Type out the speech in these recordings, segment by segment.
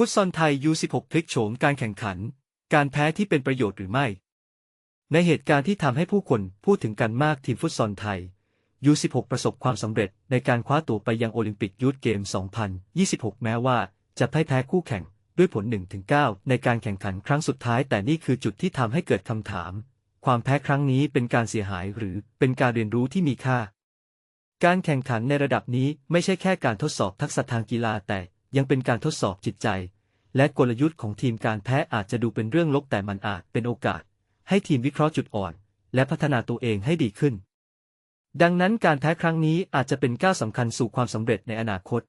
ฟุตซอลไทย U16 พลิกโฉมการแข่งขัน การแพ้ที่เป็นประโยชน์หรือไม่ ในเหตุการณ์ที่ทำให้ผู้คนพูดถึงกันมากทีมฟุตซอลไทย U16 ประสบความสำเร็จในการคว้าตัวไปยังโอลิมปิกยูทเกม 2026 แม้ว่าจะพ่ายแพ้คู่แข่งด้วยผล 1-9 ในการแข่งขันครั้งสุดท้าย แต่นี่คือจุดที่ทำให้เกิดคำถาม ความแพ้ครั้งนี้เป็นการเสียหายหรือเป็นการเรียนรู้ที่มีค่า การแข่งขันในระดับนี้ไม่ใช่แค่การทดสอบทักษะทางกีฬาแต่ ยังเป็นการทดสอบจิตใจ และกลยุทธ์ของทีมการแพ้อาจจะดูเป็นเรื่องลบแต่มันอาจเป็นโอกาส ให้ทีมวิเคราะห์จุดอ่อน และพัฒนาตัวเองให้ดีขึ้น ดังนั้นการแพ้ครั้งนี้อาจจะเป็นก้าวสำคัญสู่ความสำเร็จในอนาคต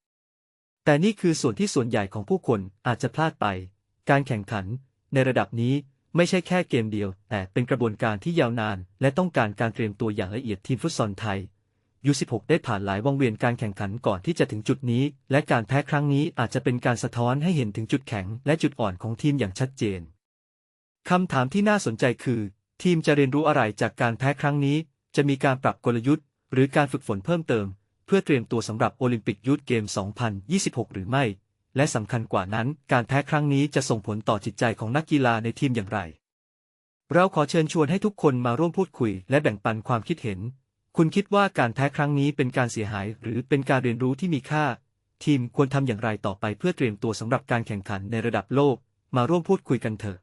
แต่นี่คือส่วนที่ส่วนใหญ่ของผู้คนอาจจะพลาดไป การแข่งขัน ในระดับนี้ไม่ใช่แค่เกมเดียว แต่เป็นกระบวนการที่ยาวนาน และต้องการการเตรียมตัวอย่างละเอียดทีมฟุตซอลไทย U16 ได้ผ่านหลายวงเวียนการแข่งขันก่อนที่จะถึงจุดนี้ และการแพ้ครั้งนี้อาจจะเป็นการสะท้อนให้เห็นถึงจุดแข็งและจุดอ่อนของทีมอย่างชัดเจนคำถามที่น่าสนใจคือ ทีมจะเรียนรู้อะไรจากการแพ้ครั้งนี้ จะมีการปรับกลยุทธ์ หรือการฝึกฝนเพิ่มเติม เพื่อเตรียมตัวสำหรับโอลิมปิกยูทเกม 2026 หรือไม่ และสำคัญกว่านั้น การแพ้ครั้งนี้จะส่งผลต่อจิตใจของนักกีฬาในทีมอย่างไร เราขอเชิญชวนให้ทุกคนมาร่วมพูดคุย และแบ่งปันความคิดเห็น คุณคิดว่าการแพ้ครั้งนี้เป็นการเสียหายหรือเป็นการเรียนรู้ที่มีค่า ทีมควรทำอย่างไรต่อไปเพื่อเตรียมตัวสำหรับการแข่งขันในระดับโลก มาร่วมพูดคุยกันเถอะ